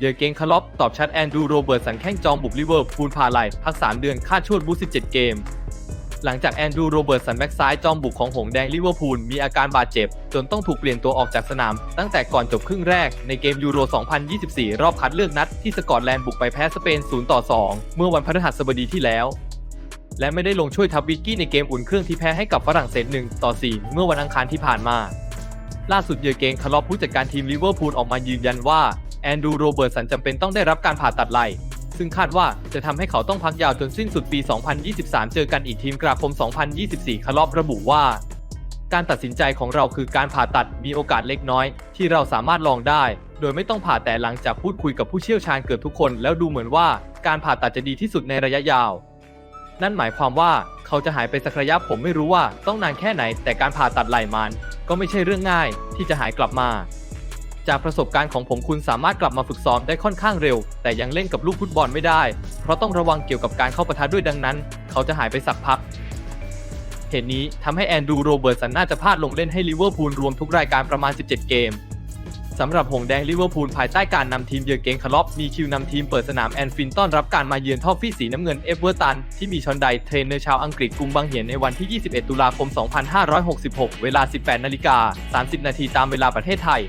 เยอร์เกนคาร์ลอปตอบชัดแอนดูโรเบิร์ตสันแข้งจอมบุกลิเวอร์พูลพาไลพัก 3 เดือนค่าชวดบู17 เกม หลังจากแอนดูโรเบิร์ตสันแบ็กซ้ายจอมบุกของหงแดงลิเวอร์พูลมีอาการบาดเจ็บ จนต้องถูกเปลี่ยนตัวออกจากสนาม ตั้งแต่ก่อนจบครึ่งแรกในเกมยูโร 2024 รอบคัดเลือกนัดที่สกอตแลนด์บุกไปแพ้สเปน 0 ต่อ 2 เมื่อวันพฤหัสบดีที่แล้ว และไม่ได้ลงช่วยทัพวิกกี้ในเกมอุ่นเครื่องที่แพ้ให้กับฝรั่งเศส1ต่อ 4 เมื่อวันอังคารที่ผ่านมาล่าสุดเยอเกนคาร์ลอผู้จัดการทีมลิเวอร์พูลออกมายืนยันว่า นดูโรเบิร์ตสันจำเป็นต้องได้รับการผ่าตัดไหล่ซึ่งคาดว่าจะทำให้เขาต้องพักยาวจนสิ้นสุดปี 2023 เจอกันอีกทีมกราคม 2024 คาร์ลอประบุว่า การตัดสินใจของเราคือการผ่าตัดมีโอกาสเล็กน้อย ที่เราสามารถลองได้ โดยไม่ต้องผ่าแต่หลังจากพูดคุยกับผู้เชี่ยวชาญเกือบทุกคน แล้วดูเหมือนว่าการผ่าตัดจะดีที่สุดในระยะยาว นั่นหมายความว่าเขาจะหายไปสักระยะผมไม่รู้ว่าต้องนานแค่ไหน แต่การผ่าตัดไหล่มันก็ไม่ใช่เรื่องง่ายที่จะหายกลับมา จากประสบการณ์ของผมคุณสามารถกลับมาฝึกซ้อมได้ค่อนข้างเร็ว แต่ยังเล่นกับลูกฟุตบอลไม่ได้ เพราะต้องระวังเกี่ยวกับการเข้าปะทะด้วยดังนั้น เขาจะหายไปสักพัก เหตุนี้ทำให้แอนดูโรเบิร์ตสันน่าจะพลาดลงเล่นให้ลิเวอร์พูลรวมทุกรายการประมาณ 17 เกมสำหรับหงแดงลิเวอร์พูลภายใต้การนำทีมเยอเกนคาร์ลอปมีคิวนำทีมเปิดสนามแอนฟิลด์ต้อนรับการมาเยือนท่อฟฟี่สีน้ำเงินเอเวอร์ตัน ที่มีชอนไดเทรนเนอร์ชาวอังกฤษกรุงบางเหียนในวันที่ 21 ตุลาคม 2566 เวลา 18 นาฬิกา 30 นาทีตามเวลาประเทศไทย